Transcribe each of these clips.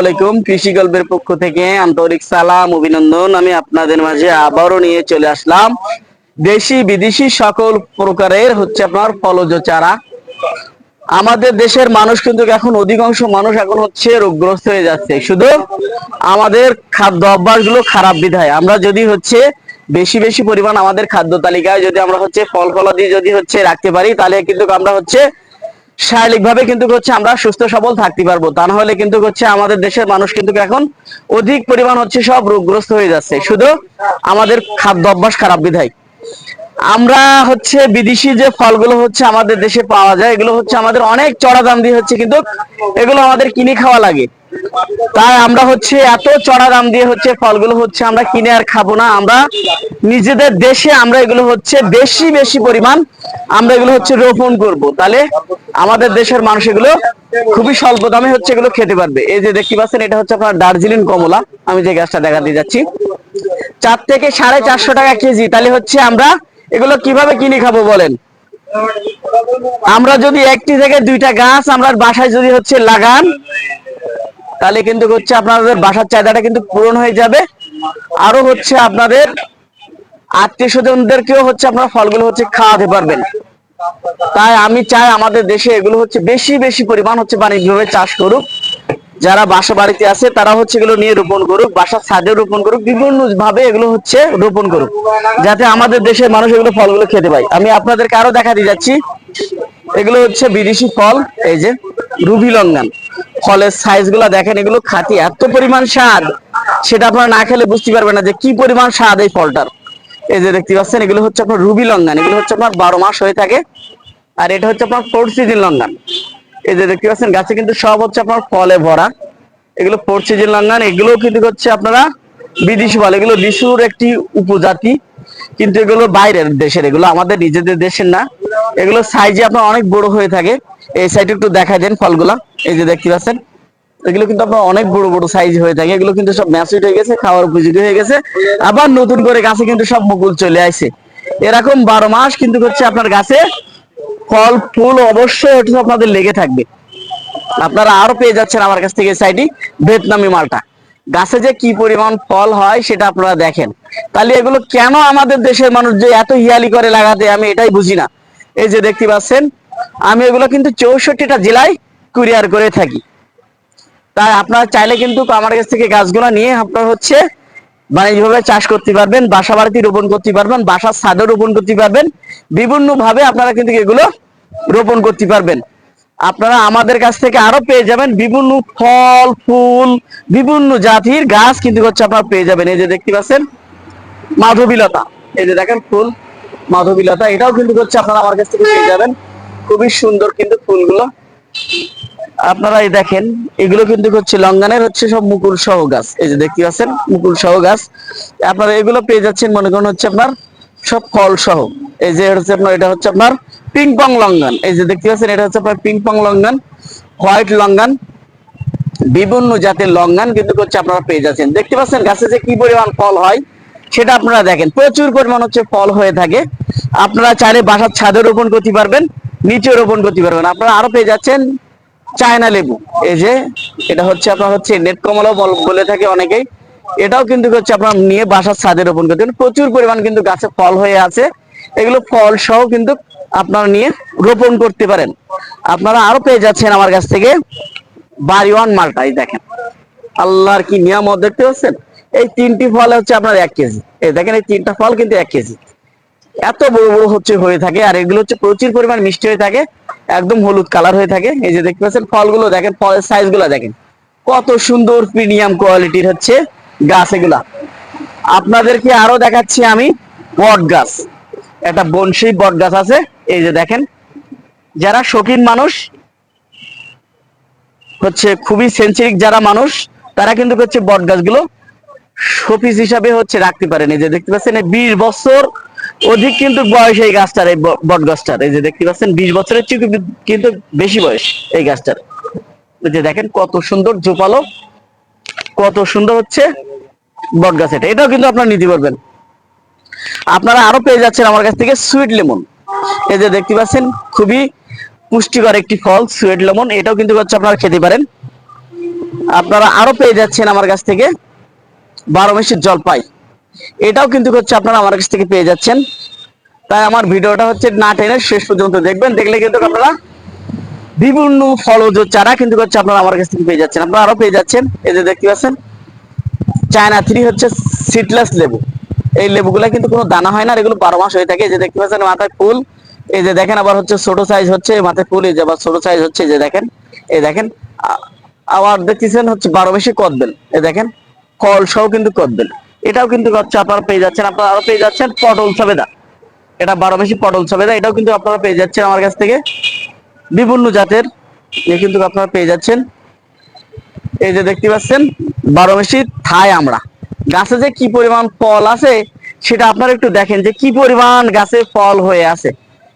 আলাইকুম। কৃষি গল্পের পক্ষ থেকে আন্তরিক সালাম, অভিনন্দন। আমি আপনাদের মাঝে আবারও নিয়ে চলে আসলাম। দেশি, বিদেশি সকল প্রকারের হচ্ছে আপনার ফলজ চারা। আমাদের দেশের মানুষ কিন্তু এখন অধিকাংশ মানুষ এখন হচ্ছে রোগগ্রস্ত হয়ে যাচ্ছে। শুধু আমাদের খাদ্য অভ্যাসগুলো খারাপ বিধায়। আমরা যদি হচ্ছে বেশি বেশি পরিমাণ আমাদের খাদ্য তালিকায় যদি আমরা হচ্ছে ফল, ফলাদি যদি হচ্ছে রাখতে পারি, তাহলে কিন্তু আমরা হচ্ছে শারীরিক ভাবে কিন্তু হচ্ছে আমরা সুস্থ সবল থাকতে পারব। তা না হলে কিন্তু হচ্ছে আমাদের দেশের মানুষ কিন্তু এখন অধিক পরিমাণ হচ্ছে সব রোগগ্রস্ত হয়ে যাচ্ছে। শুধু আমাদের খাদ্য অভ্যাস খারাপ বিধায়। আমরা হচ্ছে বিদেশি যে ফলগুলো হচ্ছে আমাদের দেশে পাওয়া যায়, এগুলো হচ্ছে আমাদের অনেক চড়া দাম দিয়ে হচ্ছে কিন্তু এগুলো আমাদের কিনে খাওয়া লাগে। তাই আমরা হচ্ছে এত চড়া দাম দিয়ে হচ্ছে ফলগুলো হচ্ছে আমরা কিনে আর খাব না। আমরা নিজেদের দেশে আমরা এগুলো হচ্ছে বেশি বেশি পরিমাণ আমরা এগুলো হচ্ছে রোপণ করব। তাহলে আমাদের দেশের মানুষ এগুলো খুবই স্বল্প দামে হচ্ছে এগুলো খেতে পারবে। এই যে দেখতে পাচ্ছেন, এটা হচ্ছে আপনার দার্জিলিং কমলা। আমি যে গাছটা দেখা দিয়ে যাচ্ছি। চার থেকে সাড়ে চারশো টাকা কেজি। তাহলে হচ্ছে আমরা এগুলো কীভাবে কিনে খাব বলেন? আমরা যদি একটি থেকে দুইটা গাছ আমরা বাসায় যদি হচ্ছে লাগান তাহলে কিন্তু হচ্ছে আপনাদের বাসার চাহিদাটা কিন্তু পূরণ হয়ে যাবে। আরও হচ্ছে আপনাদের আত্মীয় স্বজনদেরকেও হচ্ছে আপনারা ফলগুলো হচ্ছে খাওয়াতে পারবেন। তাই আমি চাই আমাদের দেশে এগুলো হচ্ছে বেশি বেশি পরিমাণ হচ্ছে বাণিজ্যভাবে চাষ করুক। যারা বাসা বাড়িতে আছে, তারা হচ্ছে এগুলো নিয়ে রোপণ করুক, বাসার ছাদে রোপণ করুক বিভিন্ন ভাবে এগুলো হচ্ছে রোপণ করুক। যাতে আমাদের দেশের মানুষ এগুলো ফলগুলো খেতে পায়। আমি আপনাদেরকে আরও দেখা দিয়ে যাচ্ছি। এগুলো হচ্ছে বিদেশি ফল, এই যে রুবি লঙ্গান। ফলের সাইজগুলা দেখেন, এগুলো খাতি এত পরিমাণ স্বাদ, সেটা আপনারা না খেলে বুঝতে পারবেন না যে কি পরিমাণ স্বাদ এই ফলটার। এই যে দেখতে পাচ্ছেন, এগুলো হচ্ছে আপনার রুবি লঙ্গান। এগুলো হচ্ছে আপনার বারো মাস হয়ে থাকে, আর এটা হচ্ছে আপনার ফোর সিজন লঙ্গান। এই যে দেখতে পাচ্ছেন, গাছে কিন্তু সব হচ্ছে আপনার ফলে ভরা। এগুলো ফোর সিজন লঙ্গান এগুলো কিন্তু হচ্ছে আপনারা বিদেশি ফল। এগুলো লিচুর একটি উপজাতি। কিন্তু এগুলো বাইরের দেশের, এগুলো আমাদের নিজেদের দেশের না। এগুলো সাইজে আপনার অনেক বড় হয়ে থাকে। এই সাইডে একটু দেখাই দেন ফলগুলা। এই যে দেখতে পাচ্ছেন, এগুলো কিন্তু আপনার অনেক বড় বড় সাইজ হয়ে থাকে। এগুলো কিন্তু সব ম্যাচুইট হয়ে গেছে, খাওয়ার উপযোগী হয়ে গেছে। আবার নতুন করে গাছে কিন্তু সব মুকুল চলে আসে এরকম বারো মাস কিন্তু হচ্ছে আপনার গাছে ফল, ফুল অবশ্যই হচ্ছে আপনাদের লেগে থাকবে। আপনারা আরও পেয়ে যাচ্ছেন আমার কাছ থেকে সাইডি ভিয়েতনামি মালটা। গাছে যে কি পরিমাণ ফল হয় সেটা আপনারা দেখেন। তাহলে এগুলো কেন আমাদের দেশের মানুষ যে এত হিয়ালি করে লাগাতে, আমি এটাই বুঝি না। এই যে দেখতে পাচ্ছেন, আমি এগুলো কিন্তু চৌষট্টিটা জেলায় কুরিয়ার করে থাকি। তাই আপনারা চাইলে কিন্তু আমার কাছ থেকে গাছগুলো নিয়ে আপনার হচ্ছে বাণিজ্যভাবে চাষ করতে পারবেন বাসা বাড়িতে রোপণ করতে পারবেন, বাসার ছাদে রোপণ করতে পারবেন। বিভিন্ন ভাবে আপনারা কিন্তু এগুলো রোপণ করতে পারবেন। আপনারা আমাদের কাছ থেকে আরও পেয়ে যাবেন বিভিন্ন ফল, ফুল, বিভিন্ন জাতির গাছ কিন্তু হচ্ছে আপনারা পেয়ে যাবেন। এই যে দেখতে পাচ্ছেন, মাধবীলতা। এই যে দেখেন ফুল, মাধবীলতা, এটাও কিন্তু হচ্ছে আপনারা আমার কাছ থেকে পেয়ে যাবেন। খুবই সুন্দর কিন্তু ফুলগুলো। আপনারা এই দেখেন, এগুলো কিন্তু হচ্ছে লঙ্গানের হচ্ছে সব মুকুল সহ গাছ। এই যে দেখতে পাচ্ছেন, মুকুল সহ গাছ। আপনারা এগুলো পেয়ে যাচ্ছেন, মনে করেন হচ্ছে আপনার সব ফল সহ। এই যে হচ্ছে আপনার, এটা হচ্ছে আপনার পিং পং লঙ্গান এই যে দেখতে পাচ্ছেন, এটা হচ্ছে আপনার ping pong longan white longan বিভিন্ন জাতের লঙ্গান কিন্তু হচ্ছে আপনারা পেয়ে যাচ্ছেন। দেখতে পাচ্ছেন, গাছে যে কি পরিমাণ ফল হয়, সেটা আপনারা দেখেন। প্রচুর পরিমাণ হচ্ছে ফল হয়ে থাকে। আপনারা চাইলে বাসার ছাদে রোপণ করতে পারবেন, নিচে রোপণ করতে পারবেন। আপনারা আরও পেয়ে যাচ্ছেন চায়না লেবু। এই যে, এটা হচ্ছে আপনার হচ্ছে নেট কমলা বলে থাকে অনেকেই। এটাও কিন্তু হচ্ছে আপনার নিয়ে বাসার ছাদে রোপণ করতে। প্রচুর পরিমাণ কিন্তু গাছে ফল হয়ে আছে। এগুলো ফল সহ কিন্তু আপনারা নিয়ে রোপণ করতে পারেন। আপনারা আরও পেয়ে যাচ্ছেন আমার কাছ থেকে বাড়িওয়ান মালটা এই দেখেন। আল্লাহর কি নিয়ামত দেখতে পাচ্ছেন? এই তিনটি ফল হচ্ছে আপনার এক কেজি। এই দেখেন, এই তিনটা ফল কিন্তু এক কেজি। এত বড় বড় হচ্ছে হয়ে থাকে, আর এগুলো হচ্ছে প্রচুর পরিমাণ মিষ্টি হয়ে থাকে, একদম হলুদ কালার হয়ে থাকে। এই যে দেখতে পাচ্ছেন, ফলগুলো দেখেন, ফলের সাইজগুলো দেখেন। কত সুন্দর প্রিমিয়াম কোয়ালিটির হচ্ছে গাছ এগুলা। আপনাদেরকে আরও দেখাচ্ছি আমি বট গাছ। একটা বনশী বট গাছ আছে, এই যে দেখেন। যারা শৌখিন মানুষ, হচ্ছে খুবই সেন্সিটিভ যারা মানুষ, তারা কিন্তু হচ্ছে বট গাছগুলো শোপিস হিসাবে হচ্ছে রাখতে পারেন। এই যে দেখতে পাচ্ছেন বিশ বছর অধিক কিন্তু বয়স এই গাছটার, এই বট গাছটার এই যে দেখতে পাচ্ছেন, বিশ বছরের চেয়ে কিন্তু- কিন্তু বেশি বয়স এই গাছটার। এই যে দেখেন, কত সুন্দর জোপালো, কত সুন্দর হচ্ছে বট গাছ এটা। এটাও কিন্তু আপনারা নিতে পারবেন। আপনারা আরও পেয়ে যাচ্ছেন আমার কাছ থেকে সুইট লেমন। এই যে দেখতে পাচ্ছেন, খুবই পুষ্টিকর একটি ফল, সুইট লেমন। এটাও কিন্তু হচ্ছে আপনারা খেতে পারেন। আপনারা আরও পেয়ে যাচ্ছেন আমার কাছ থেকে বারো মাসের জলপাই। এটাও কিন্তু হচ্ছে আপনারা আমার কাছ থেকে পেয়ে যাচ্ছেন। তাই আমার ভিডিওটা হচ্ছে না টেনে শেষ পর্যন্ত দেখবেন। দেখলে কিন্তু আপনারা বিভিন্ন ফলজ চারা কিন্তু হচ্ছে আপনারা আমার কাছ থেকে পেয়ে যাচ্ছেন। আপনারা আরও পেয়ে যাচ্ছেন। এই যে দেখতে পাচ্ছেন, চায়না থ্রি হচ্ছে সিটলেস লেবু। এই লেবুগুলা কিন্তু কোনো দানা হয় না এগুলো বারো মাস হয়ে থাকে। যে দেখতে পাচ্ছেন মাথায় ফুল, এই যে দেখেন আবার হচ্ছে ছোট সাইজ হচ্ছে মাথায় ফুল, এই যে আবার ছোট সাইজ হচ্ছে যে দেখেন, এই দেখেন আবার দেখতেছেন হচ্ছে বারো মাসে কদবেল, এই দেখেন ফল সহ কিন্তু কদবেল। এটাও কিন্তু হচ্ছে আপনারা পেয়ে যাচ্ছেন, আপনারা আরও পেয়ে যাচ্ছেন পটল সবেদা। এটা বারো মাসি পটল সবেদা, এটাও কিন্তু আপনারা পেয়ে যাচ্ছেন আমার কাছ থেকে। বিভিন্ন জাতের, এ কিন্তু আপনারা পেয়ে যাচ্ছেন। এই যে দেখতে পাচ্ছেন, বারো মাসি থাই আমরা। গাছে যে কি পরিমাণ ফল আছে, সেটা আপনারা একটু দেখেন যে কি পরিমাণ গাছে ফল হয়ে আছে।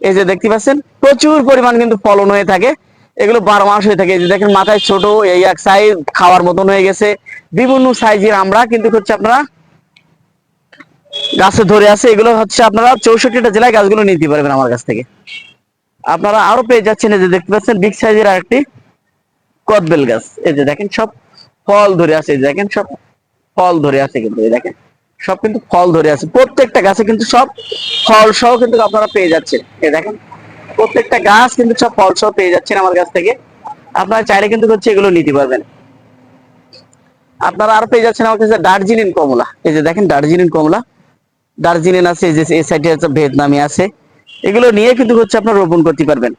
এই যে দেখতে পাচ্ছেন, প্রচুর পরিমাণ কিন্তু ফলন হয়ে থাকে। এগুলো বারো মাস হয়ে থাকে। এই যে দেখেন, মাথায় ছোট এই এক সাইজ খাওয়ার মতন হয়ে গেছে। বিভিন্ন সাইজের আমরা কিন্তু হচ্ছে আপনারা গাছে ধরে আছে। এগুলো হচ্ছে আপনারা চৌষট্টিটা জেলায় গাছগুলো নিতে পারবেন আমার কাছ থেকে। আপনারা আরও পেয়ে যাচ্ছেন এই যে দেখতে পাচ্ছেন বিগ সাইজের আরেকটি কদবেল গাছ। এই যে দেখেন, সব ফল ধরে আছে। এই যে দেখেন, সব ফল ধরে আছে কিন্তু এই দেখেন। সব কিন্তু ফল ধরে আছে। প্রত্যেকটা গাছে কিন্তু সব ফল সহ কিন্তু আপনারা পেয়ে যাচ্ছেন। এই দেখেন, প্রত্যেকটা গাছ কিন্তু সব ফল সহ পেয়ে যাচ্ছেন আমার কাছ থেকে। আপনারা চাইলে কিন্তু হচ্ছে এগুলো নিতে পারবেন। আপনারা আরও পেয়ে যাচ্ছেন আমার কাছে দার্জিলিং কমলা। এই যে দেখেন, দার্জিলিং কমলা। দার্জিলিং আছে, এই যে এই সাইডে আছে, ভিয়েতনামি আছে। এগুলো নিয়ে কিন্তু হচ্ছে আপনারা রোপণ করতে পারবেন।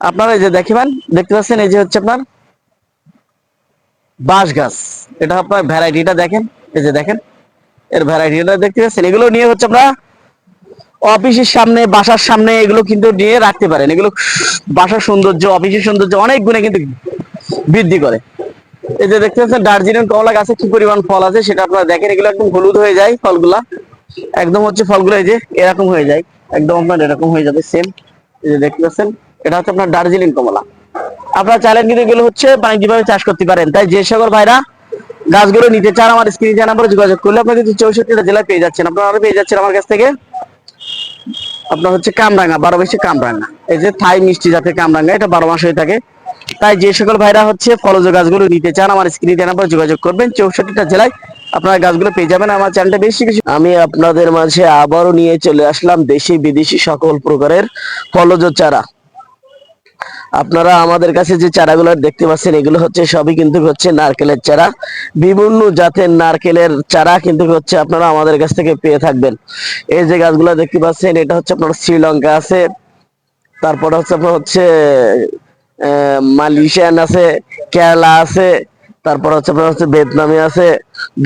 আপনারা এই যে দেখবেন দেখতে পাচ্ছেন এই যে হচ্ছে আপনার বাঁশ গাছ। এটা আপনার ভ্যারাইটিটা দেখেন, এই যে দেখেন, এর ভ্যারাইটিটা দেখতে পাচ্ছেন। এগুলো নিয়ে হচ্ছে আমরা অফিসের সামনে, বাসার সামনে এগুলো কিন্তু নিয়ে রাখতে পারেন। এগুলো বাসার সৌন্দর্য, অফিসের সৌন্দর্য অনেক গুণে কিন্তু বৃদ্ধি করে। এই যে দেখতে পাচ্ছেন, দার্জিলিং কমলা গাছে কি পরিমাণ ফল আছে সেটা আপনারা দেখেন। এগুলো একদম হলুদ হয়ে যায় ফলগুলা। একদম হচ্ছে ফলগুলো এই যে এরকম হয়ে যায়। একদম আপনার এরকম হয়ে যাবে সেম এই যে দেখতে পাচ্ছেন, এটা হচ্ছে আপনার দার্জিলিং কমলা। আপনারা চাইলেন কিন্তু এগুলো হচ্ছে বাণিজ্যিকভাবে চাষ করতে পারেন? তাই যে সকল ভাইরা গাছগুলো নিতে চান, আমার স্ক্রিনে নাম্বারে যোগাযোগ করলে আপনারা কিন্তু চৌষট্টিটা জেলায় পেয়ে যাচ্ছেন। আপনারা আরও পেয়ে যাচ্ছেন আমার কাছ থেকে আপনার হচ্ছে কামরাঙ্গা, বারো মাসে কামরাঙ্গা। এই যে থাই মিষ্টি জাতের কামরাঙ্গা, এটা বারো মাস হয়ে থাকে। তাই যে সকল ভাইরা হচ্ছে ফলজ গাছগুলো নিতে চান, আমার স্ক্রিনে নাম্বার যোগাযোগ করবেন, চৌষট্টিটা জেলায় আপনারা গাছগুলো পেয়ে যাবেন। আমার চ্যানেলটা বেশি কিছু আমি আপনাদের মাঝে আবারও নিয়ে চলে আসলাম দেশি বিদেশি সকল প্রকারের ফলজ চারা। আপনারা আমাদের কাছে যে চারাগুলো দেখতে পাচ্ছেন, এগুলো হচ্ছে সবই কিন্তু হচ্ছে নারকেলের চারা। বিভিন্ন জাতের নারকেলের চারা কিন্তু হচ্ছে আপনারা আমাদের কাছ থেকে পেয়ে থাকবেন। এই যে গাছগুলো দেখতে পাচ্ছেন, এটা হচ্ছে আপনার শ্রীলঙ্কা আছে, তারপরে হচ্ছে আপনার হচ্ছে মালয়েশিয়ান আছে, কেরালা আছে তারপর হচ্ছে আপনার হচ্ছে ভিয়েতনামি আছে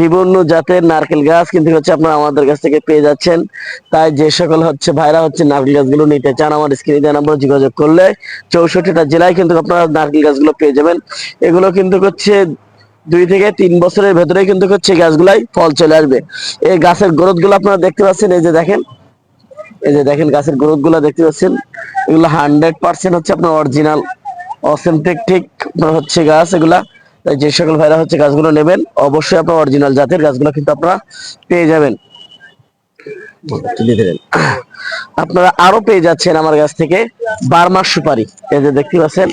বিভিন্ন জাতের নারকেল গাছ, কিন্তু হচ্ছে আপনারা আমাদের কাছ থেকে পেয়ে যাচ্ছেন। তাই যে সকল হচ্ছে ভাইরা হচ্ছে নারকেল গাছগুলো নিতে চান, আমার স্ক্রিনে দেওয়া নাম্বার যোগাযোগ করলে চৌষট্টিটা জেলায় কিন্তু আপনারা নারকেল গাছগুলো পেয়ে যাবেন। এগুলো কিন্তু হচ্ছে দুই থেকে তিন বছরের ভেতরে কিন্তু হচ্ছে গাছগুলাই ফল চলে আসবে। এই গাছের গ্রোথগুলো আপনারা দেখতে পাচ্ছেন, এই যে দেখেন, এই যে দেখেন গাছের গ্রোথগুলো দেখতে পাচ্ছেন। এগুলো হান্ড্রেড পার্সেন্ট হচ্ছে আপনার অরিজিনাল অথেন্টিক ঠিক হচ্ছে গাছ এগুলা। যে সকল ভাইরা হচ্ছে গাছগুলো নেবেন, অবশ্যই আপনার অরিজিনাল জাতের গাছগুলো কিন্তু আপনারা পেয়ে যাবেন। আপনারা আরও পেয়ে যাচ্ছেন আমার কাছ থেকে বারমাস সুপারি। এই যে দেখতে পাচ্ছেন,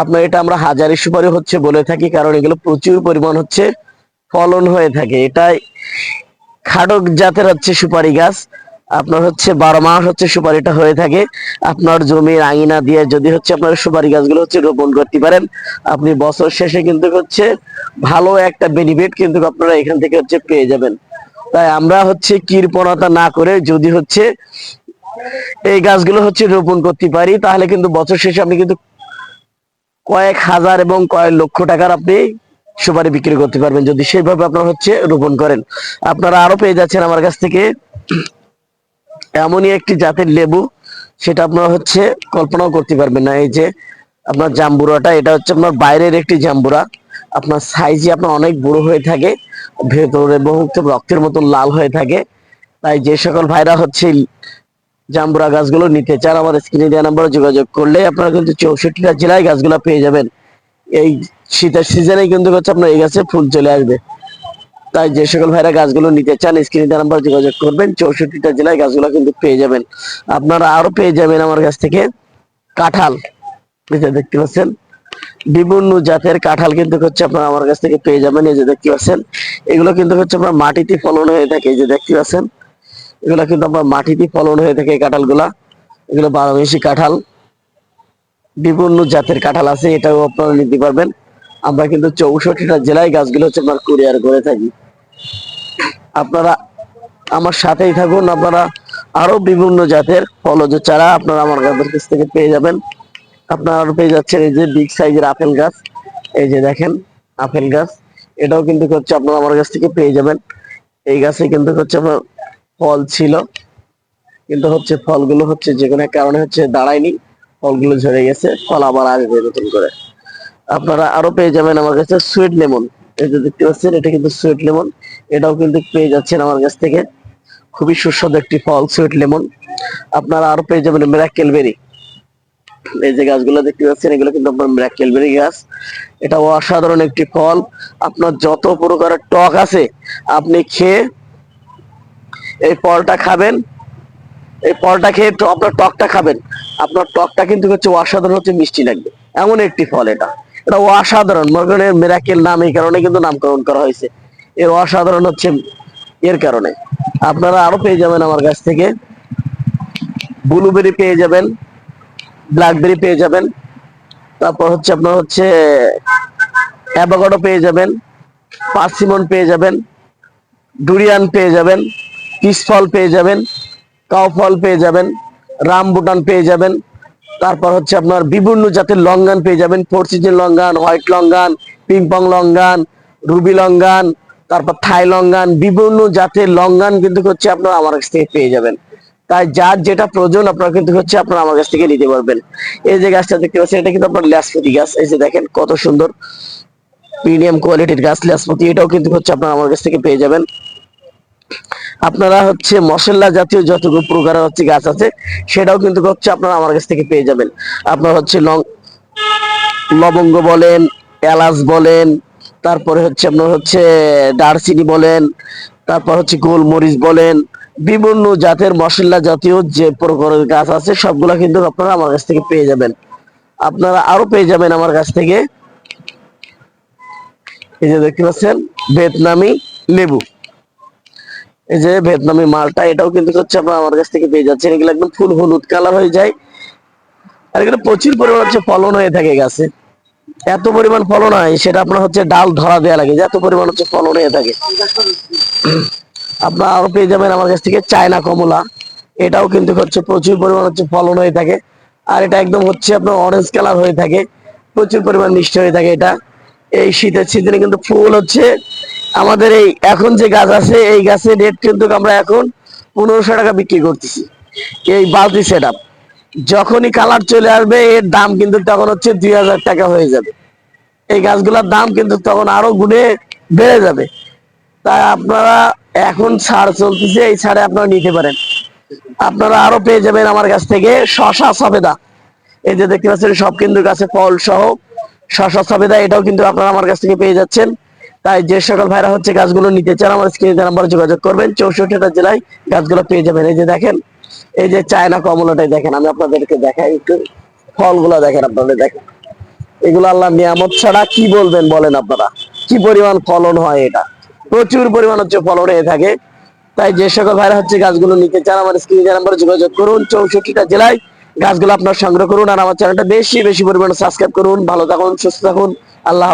আপনার এটা আমরা হাজারি সুপারি হচ্ছে বলে থাকি, কারণ এগুলো প্রচুর পরিমাণ হচ্ছে ফলন হয়ে থাকে। এটাই খাডক জাতের হচ্ছে সুপারি গাছ। আপনার হচ্ছে বারো মাস হচ্ছে সুপারিটা হয়ে থাকে। আপনার জমির আঙিনা দিয়ে যদি হচ্ছে আপনার সুপারি গাছগুলো হচ্ছে রোপণ করতে পারেন, আপনি বছর শেষে কিন্তু হচ্ছে ভালো একটা বেনিফিট কিন্তু আপনারা এখান থেকে হচ্ছে পেয়ে যাবেন। তাই আমরা হচ্ছে কৃপণতা না করে যদি হচ্ছে এই গাছগুলো হচ্ছে রোপণ করতে পারি, তাহলে কিন্তু বছর শেষে আপনি কিন্তু কয়েক হাজার এবং কয়েক লক্ষ টাকার আপনি সুপারি বিক্রি করতে পারবেন যদি সেইভাবে আপনার হচ্ছে রোপণ করেন। আপনারা আরও পেয়ে যাচ্ছেন আমার কাছ থেকে। এমনই একটি জাতের লেবু, সেটা আপনারা হচ্ছে কল্পনাও করতে পারবেন না। এই যে আপনার জাম্বুরাটা, এটা হচ্ছে আপনার বাইরের একটি জাম্বুরা। আপনার সাইজে আপনার অনেক বড় হয়ে থাকে, ভেতরে বহুত রক্তের মতো লাল হয়ে থাকে। তাই যে সকল ভাইরা হচ্ছে জাম্বুরা গাছগুলো নিতে চান আমার স্ক্রিনে দেওয়া নাম্বারে যোগাযোগ করলে আপনারা কিন্তু চৌষট্টিটা জেলায় গাছগুলো পেয়ে যাবেন। এই শীতের সিজনে কিন্তু হচ্ছে আপনার এই গাছে ফুল চলে আসবে। তাই যে সকল ভাইরা গাছগুলো নিতে চান, স্ক্রিনে দেওয়া নাম্বার যোগাযোগ করবেন। চৌষট্টিটা জেলায় গাছগুলো কিন্তু পেয়ে যাবেন। আপনারা আরও পেয়ে যাবেন আমার কাছ থেকে কাঁঠাল। দেখতে পাচ্ছেন, বিভিন্ন জাতের কাঁঠাল কিন্তু হচ্ছে আপনারা আমার কাছ থেকে পেয়ে যাবেন। এই যে দেখতে পাচ্ছেন, এগুলো কিন্তু হচ্ছে আপনার মাটিতে ফলন হয়ে থাকে। এই যে দেখতে পাচ্ছেন, এগুলো কিন্তু আপনার মাটিতে ফলন হয়ে থাকে এই কাঁঠালগুলা। এগুলো বারো মেশি কাঁঠাল। বিভিন্ন জাতের কাঁঠাল আছে, এটাও আপনারা নিতে পারবেন। আমরা কিন্তু চৌষট্টিটা জেলায় গাছগুলো হচ্ছে আপনার কুরিয়ার করে থাকি। আপনারা আমার সাথেই থাকুন, আপনারা আরও বিভিন্ন জাতের ফলজ চারা আপনারা আমার গাছের কাছ থেকে পেয়ে যাবেন। আপনারা পেয়ে যাচ্ছেন এই যে বিগ সাইজের আপেল গাছ। এই যে দেখেন, আপেল গাছ। এটাও কিন্তু হচ্ছে আপনারা আমার কাছ থেকে পেয়ে যাবেন। এই গাছে কিন্তু হচ্ছে আমার ফল ছিল। কিন্তু হচ্ছে ফলগুলো হচ্ছে যে কোনো কারণে হচ্ছে দাঁড়ায়নি। ফলগুলো ঝরে গেছে, ফল আবার আসবে নতুন করে। আপনারা আরও পেয়ে যাবেন আমার কাছে সুইট লেমন এই যে দেখতে পাচ্ছেন, এটা কিন্তু সুইট লেমন এটাও কিন্তু পেয়ে যাচ্ছেন আমার কাছ থেকে। খুবই সুস্বাদু একটি ফল সুইট লেমন আপনারা আরও পেয়ে যাবেন মিরাক্কেল বেরি এই যে গাছগুলো দেখতে পাচ্ছেন, এগুলো কিন্তু আপনার মিরাক্কেল বেরি গাছ। এটা অসাধারণ একটি ফল। আপনার যত প্রকারের টক আছে, আপনি খেয়ে এই ফলটা খাবেন। এই ফলটা খেয়ে আপনার টকটা খাবেন। আপনার টকটা কিন্তু হচ্ছে অসাধারণ, হচ্ছে মিষ্টি লাগবে। এমন একটি ফল এটা। এটা অসাধারণ। মনে মরগনের মেরাকেল নাম এই কারণে কিন্তু নামকরণ করা হয়েছে। এর অসাধারণ হচ্ছে এর কারণে। আপনারা আরও পেয়ে যাবেন আমার কাছ থেকে। ব্লুবেরি পেয়ে যাবেন ব্ল্যাকবেরি পেয়ে যাবেন। তারপর হচ্ছে আপনার হচ্ছে অ্যাভোকাডো পেয়ে যাবেন পার্সিমন পেয়ে যাবেন ডুরিয়ান পেয়ে যাবেন পিস ফল পেয়ে যাবেন কাউ ফল পেয়ে যাবেন রামবুটান পেয়ে যাবেন তারপর হচ্ছে আপনার বিভিন্ন জাতের লঙ্গান পেয়ে যাবেন। Four season longan white longan ping pong longan ruby longan, তারপর থাই লঙ্গান, বিভিন্ন জাতের লঙ্গান কিন্তু হচ্ছে আপনারা আমার কাছ থেকে পেয়ে যাবেন। তাই যার যেটা প্রয়োজন আপনারা কিন্তু হচ্ছে আপনারা আমার কাছ থেকে নিতে পারবেন। এই যে গাছটা দেখতে পাচ্ছেন, এটা কিন্তু আপনার ল্যাসপতি গাছ। এই যে দেখেন কত সুন্দর প্রিমিয়াম কোয়ালিটির গাছ, ল্যাসপতি, এটাও কিন্তু হচ্ছে আপনারা আমার কাছ থেকে পেয়ে যাবেন। আপনারা হচ্ছে মশলা জাতীয় যতগুলো প্রকারের হচ্ছে গাছ আছে, সেটাও কিন্তু হচ্ছে আপনারা আমার কাছ থেকে পেয়ে যাবেন। আপনার হচ্ছে লং লবঙ্গ বলেন, এলাচ বলেন, তারপরে হচ্ছে আপনার হচ্ছে দারচিনি বলেন, তারপর হচ্ছে গোলমরিচ বলেন, বিভিন্ন জাতের মশলা জাতীয় যে প্রকারের গাছ আছে, সবগুলা কিন্তু আপনারা আমার কাছ থেকে পেয়ে যাবেন। আপনারা আরও পেয়ে যাবেন আমার কাছ থেকে। এই যে দেখতে পাচ্ছেন ভিয়েতনামি লেবু। এই যে ভিয়েতনামি মালটা, এটাও কিন্তু হচ্ছে আপনার আমার কাছ থেকে পেয়ে যাচ্ছেন। এগুলো একদম ফুল হলুদ কালার হয়ে যায়। আর এগুলো প্রচুর পরিমাণ হচ্ছে ফলন হয়ে থাকে গাছে। এত পরিমাণ ফলন হয়, সেটা আপনার হচ্ছে ডাল ধরা দেয়া লাগে। এত পরিমাণ হচ্ছে ফলন হয়ে থাকে। আপনার আরও পেয়ে যাবেন আমার কাছ থেকে চায়না কমলা। এটাও কিন্তু হচ্ছে প্রচুর পরিমাণ হচ্ছে ফলন হয়ে থাকে। আর এটা একদম হচ্ছে আপনার অরেঞ্জ কালার হয়ে থাকে। প্রচুর পরিমাণ মিষ্টি হয়ে থাকে এটা। এই শীতের সিজনে কিন্তু ফুল হচ্ছে আমাদের এই এখন যে গাছ আছে, এই গাছের রেট কিন্তু আমরা এখন পনেরোশো টাকা বিক্রি করতেছি। এই বালতি সেট যখনই কালার চলে আসবে, এর দাম কিন্তু তখন হচ্ছে দুই হাজার টাকা হয়ে যাবে। এই গাছগুলোর দাম কিন্তু তখন আরও গুণে বেড়ে যাবে। তাই আপনারা এখন ছাড় চলতেছে, এই ছাড়ে আপনারা নিতে পারেন। আপনারা আরও পেয়ে যাবেন আমার কাছ থেকে শশা সবেদা। এই যে দেখতে পাচ্ছেন, সব কিন্তু গাছে ফল সহ শশা সবেদা, এটাও কিন্তু আপনারা আমার কাছ থেকে পেয়ে যাচ্ছেন। তাই যে সকল ভাইরা হচ্ছে গাছগুলো নিতে চান, আমার স্ক্রিনে নাম্বারে যোগাযোগ করবেন। চৌষট্টিটা জেলায় গাছগুলো পেয়ে যাবেন। এই যে দেখেন, এই যে চায়না কমলাটাই দেখেন, আমি আপনাদেরকে দেখাই একটু। ফলগুলো দেখেন আপনাদের, দেখেন। এগুলো আল্লাহ নিয়ামত ছাড়া কি বলবেন বলেন আপনারা? কি পরিমাণ ফলন হয় এটা? প্রচুর পরিমাণ হচ্ছে ফলন হয়ে থাকে। তাই যে সকল ভাইরা হচ্ছে গাছগুলো নিতে চান, আমার স্ক্রিনে নাম্বারে যোগাযোগ করুন। চৌষট্টিটা জেলায় গাছগুলো আপনার সংগ্রহ করুন, আর আমার চ্যানেলটা বেশি বেশি পরিমাণে সাবস্ক্রাইব করুন। ভালো থাকুন, সুস্থ থাকুন। আল্লাহ।